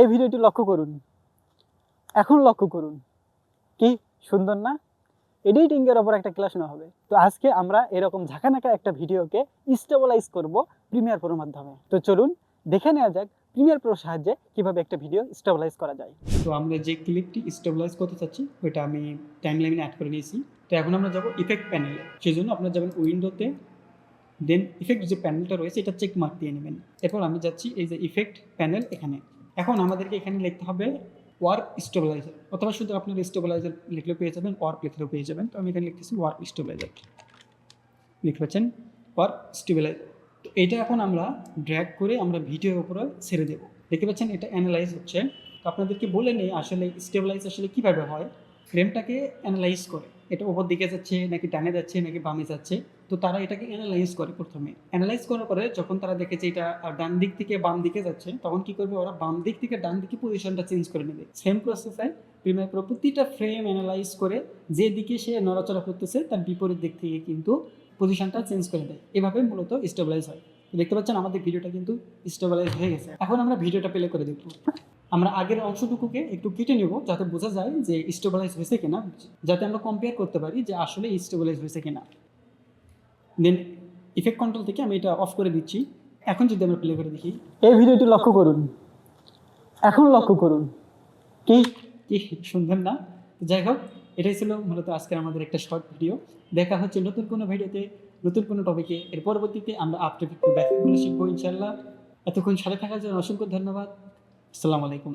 এই ভিডিওটি লক্ষ্য করুন। এখন লক্ষ্য করুন। কি সুন্দর না? এডিটিংয়ের ওপর একটা ক্লাস নেওয়া হবে। তো আজকে আমরা এরকম ঝাঁকানাকা একটা ভিডিওকে স্টেবলাইজ করব প্রিমিয়ার প্রোর মাধ্যমে। তো চলুন দেখে নেওয়া যাক প্রিমিয়ার প্রোর সাহায্যে কীভাবে একটা ভিডিও স্টেবলাইজ করা যায়। তো আমরা যে ক্লিপটি স্টেবলাইজ করতে চাচ্ছি, ওইটা আমি টাইম লাইনে অ্যাড করে নিয়েছি। তো এখন আমরা যাব ইফেক্ট প্যানেলে সেই জন্য আপনারা যাবেন উইন্ডোতে দেন ইফেক্ট যে প্যানেলটা রয়েছে, এটা চেক মার্ক দিয়ে নেবেন। এরপর আমি যাচ্ছি এই যে ইফেক্ট প্যানেল এখানে। এখন আমাদেরকে এখানে লিখতে হবে ওয়ার্ক স্টেবিলাইজার অথবা শুধু আপনার স্টেবিলাইজার লিখলেও পেয়ে যাবেন ওয়ার্ক লিখলেও পেয়ে যাবেন। তো আমি এখানে লিখতেছি ওয়ার্ক স্টেবিলাইজার লিখতে পাচ্ছেন ওয়ার্ক স্টেবিলাইজার তো এটা এখন আমরা ড্র্যাগ করে আমরা ভিডিওর উপরে ছেড়ে দেবো। দেখতে পাচ্ছেন, এটা অ্যানালাইজ হচ্ছে। তো আপনাদেরকে বলে নেই আসলে স্টেবিলাইজ আসলে কীভাবে হয়। ফ্রেমটাকে অ্যানালাইজ করে। এটা ওপর দিকে যাচ্ছে, নাকি ডানে যাচ্ছে, নাকি বামে যাচ্ছে, তো তারা এটাকে অ্যানালাইজ করে প্রথমে। অ্যানালাইজ করার পরে যখন তারা দেখে যে এটা ডান দিক থেকে বাম দিকে যাচ্ছে, তখন কি করবে ওরা? বাম দিক থেকে ডান দিকে পজিশনটা চেঞ্জ করে নেবে। সেম প্রসেসে প্রিমিয়ার প্রো প্রতিটা ফ্রেম অ্যানালাইজ করে যে দিকে সে নড়াচড়া করতেছে, তার বিপরীত দিক থেকে কিন্তু পজিশনটা চেঞ্জ করে দেয়। এভাবে মূলত স্টেবিলাইজ হয়। দেখতে পাচ্ছেন, আমাদের ভিডিওটা কিন্তু স্টেবিলাইজ হয়ে গেছে। এখন আমরা ভিডিওটা প্লে করে দেখব। আমরা আগের অংশটুকুকে একটু কেটে নেব যাতে বোঝা যায় যে স্টেবিলাইজ হয়েছে কিনা যাতে আমরা কম্পেয়ার করতে পারি যে আসলে স্টেবিলাইজ হয়েছে কিনা। দেন ইফেক্ট কন্ট্রোল থেকে আমি এটা অফ করে দিচ্ছি। এখন যদি আমরা প্লে করে দেখি। এই ভিডিওটি লক্ষ্য করুন। এখন লক্ষ্য করুন। কি? কি সুন্দর না? যাই হোক এটাই ছিল মূলত আজকের আমাদের একটা শর্ট ভিডিও দেখা হচ্ছে নতুন কোনো ভিডিওতে নতুন কোনো টপিকে এর পরবর্তীতে আমরা আফটার ব্যাপারগুলো শিখব ইনশাল্লাহ এতক্ষণ সাথে থাকার জন্য অসংখ্য ধন্যবাদ। আসসালামু আলাইকুম।